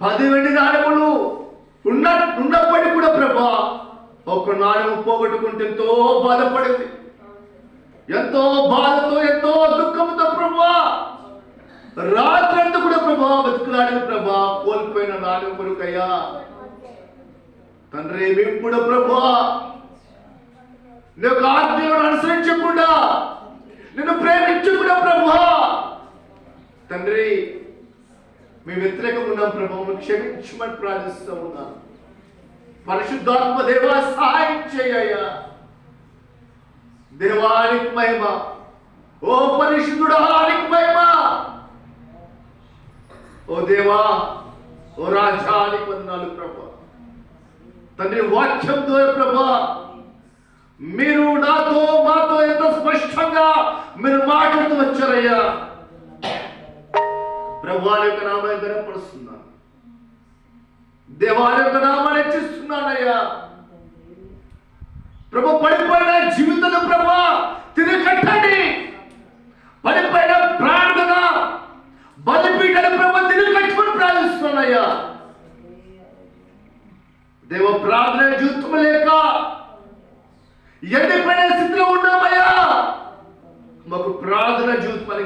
పది వెండి ఉన్న ఉన్నప్పటికీ కూడా ప్రభా ఒక్క నాణ్యం పోగొట్టుకుంటే ఎంతో బాధపడింది. ఎంతో బాధతో ఎంతో దుఃఖంతో ప్రభా రాత్రంతా కూడా ప్రభా బతుకులాడిన ప్రభా కోల్పోయిన నాణ్యం కొడుకయ్యా తండ్రి మేము కూడా ప్రభా నీ యొక్క ఆజ్ఞలను అనుసరించకుండా నిన్ను ప్రేమించకుండా ప్రభా తండ్రి మేము వ్యతిరేకంగా ఉన్నాం ప్రభావం క్షమించమని ప్రార్థిస్తూ ఉన్నాం. పరిశుద్ధాత్మ దేవా సహాయం చేయ్యా దేవానికి మహిమ. ఓ పరిశుద్ధుడానికి మహిమ. ఓ దేవా ఓ రాజానికి వందనాలు ప్రభా. తండ్రి వాక్యం ద్వారా ప్రభా మీరు నాతో మాతో ఎంత స్పష్టంగా మీరు మాట్లాడుతూ వచ్చారయ్యా. ప్రభువాల యొక్క నామాన్ని గనపరుస్తున్నాను దేవాల యొక్క నామాన్ని హెచ్చిస్తున్నానయ్యా. ప్రభు పడిపోయిన జీవితంలో ప్రభా తిరిగి కట్టండి. పడిపోయిన ప్రార్థన బలిపీఠల ప్రభు తిరిగి కట్టుకుని ప్రార్థిస్తున్నానయ్యా. దేవ ప్రార్థన జీవితం లేక ఎండిపోయిన స్థితిలో ఉన్నామయ్యా. మాకు ప్రార్థన జీవితం